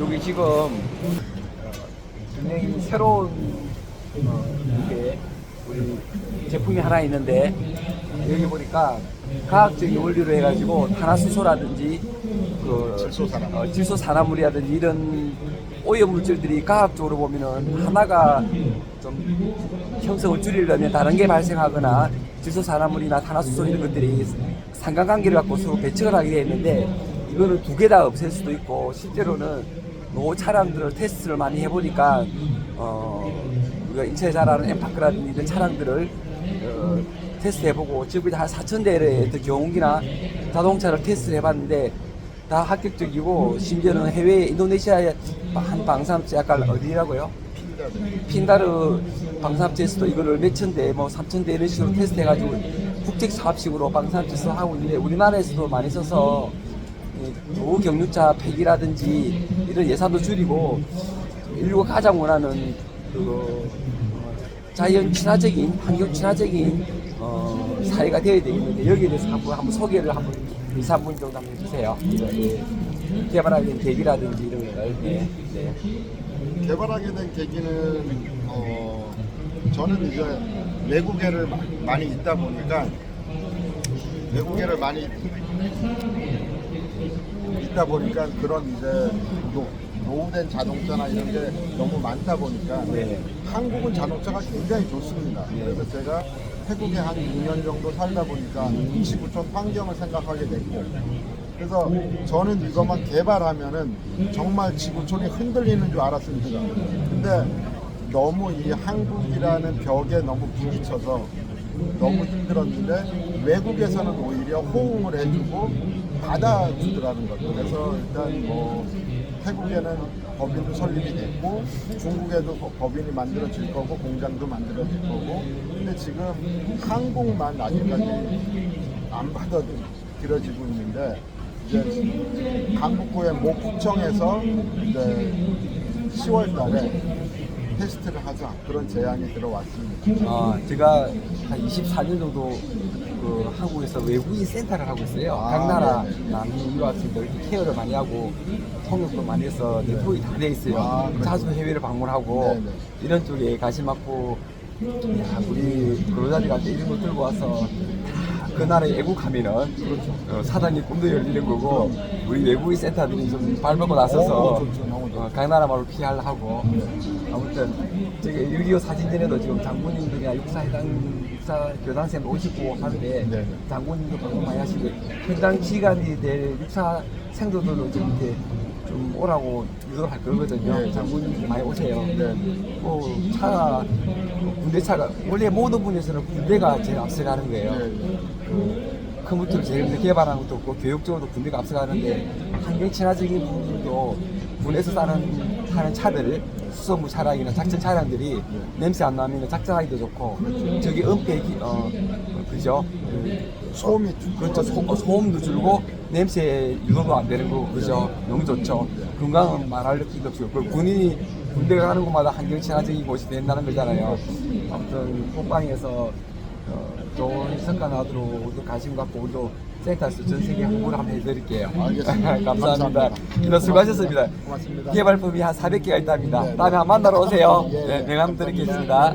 여기 지금 어, 굉장히 새로운 어, 이게 우리 제품이 하나 있는데 여기 보니까 과학적인 원리로 해가지고 탄화수소라든지 그 질소산화. 어, 질소산화물이라든지 이런 오염 물질들이 과학적으로 보면은 하나가 좀 형성을 줄이려면 다른 게 발생하거나 질소산화물이나 탄화수소 이런 것들이 상관관계를 갖고 서로 배척을 하게 되어 있는데 이거는 두 개 다 없앨 수도 있고 실제로는 노 차량들을 테스트를 많이 해보니까 어 우리가 인체에 잘 아는 엠파크라든지 이런 차량들을 어, 테스트 해보고 지금 한 4천 대의 경운기나 자동차를 테스트 해봤는데 다 합격적이고 심지어는 해외 인도네시아의 한 방산업체 약간 어디라고요? 핀다르 방산업체에서도 이거를 몇천 대, 뭐 삼천 대 이런 식으로 테스트 해가지고 국책 사업식으로 방산업체에서 하고 있는데 우리나라에서도 많이 써서 이 노경유차 폐기라든지 이런 예산도 줄이고 인류가 가장 원하는 그 어, 자연 친화적인 환경 친화적인 어, 사회가 되어야 되겠는데 여기에 대해서 한번 한번 소개를 한번 2, 3분 정도 한번 해주세요. 예. 개발하게 된 계기라든지 이런 걸. 네. 네. 개발하게 된 계기는 어, 저는 이제 외국에를 마- 많이 있다 보니까 외국에를 많이 있다 보니까 그런 이제 노, 노후된 자동차나 이런 게 너무 많다 보니까 네. 한국은 자동차가 굉장히 좋습니다. 그래서 제가 태국에 한 2년 정도 살다 보니까 지구촌 환경을 생각하게 됐고 그래서 저는 이것만 개발하면은 정말 지구촌이 흔들리는 줄 알았습니다. 근데 너무 이 한국이라는 벽에 너무 부딪혀서 너무 힘들었는데 외국에서는 오히려 호응을 해주고 받아주더라는 것. 그래서 일단 뭐 태국에는 법인도 설립이 됐고 중국에도 법- 법인이 만들어질 거고 공장도 만들어질 거고 근데 지금 한국만 아직까지 안 받아들여지고 있는데 이제 강북구의 모 구청에서 이제 10월 달에 테스트를 하자 그런 제안이 들어왔습니다. 어, 제가 한 24년 정도 그 한국에서 외국인 센터를 하고 있어요. 아, 각 나라 네네. 남미 유학생들 이렇게 케어를 많이 하고 통역도 많이 해서 네트워크가 다돼 있어요. 아? 자주 해외를 방문하고 네네. 이런 쪽에 관심 많고 야, 우리 근로자들 한테 이런 걸 들고 와서 다 그 나라에 애국하면은 어, 사단이 꿈도 열리는 거고 우리 외국인 센터들이 좀 발벗고 나서서 어, 각 나라 말로 피하려 하고. 아무튼 저기 6.25 사진전에도 지금 장군님들이나 육사회장 육사 교당생 오시고 하는데 네. 장군님도 방문 많이 하시고 현장 기간이 될 육사 생도들도 좀 이렇게 좀 오라고 유도를 할 거거든요. 네. 장군님들 많이 오세요. 네. 뭐 차가 군대 차가 원래 모든 분에서는 군대가 제일 앞서가는 거예요. 네. 그 컴퓨터를 제일 먼저 개발한 것도 없고 교육적으로도 군대가 앞서가는데 환경 친화적인 부분도 군에서 사는 타는 차들 수소무 차량이나 작전 차량들이 냄새 안 나면 작전하기도 좋고 저기 은폐기 어 어, 그죠? 그 소음이 그렇죠. 소, 어, 소음도 줄고 냄새 유도도 안 되는 거고 그죠? 너무 좋죠. 건강은 말할 것도 없고 그 군인이 군대가 가는 곳마다 환경 친화적인 곳이 된다는 거잖아요. 아무튼 호빵에서 어, 좋은 성과 나도록 우리도 관심 갖고 우리도 센터에서 전 세계 홍보를 한번 해드릴게요 알겠습니다. 감사합니다 감사합니다. 수고하셨습니다 고맙습니다. 개발품이 한 400개가 있답니다 네, 네. 다음에 한번 만나러 오세요 예, 예. 네, 명함 드리겠습니다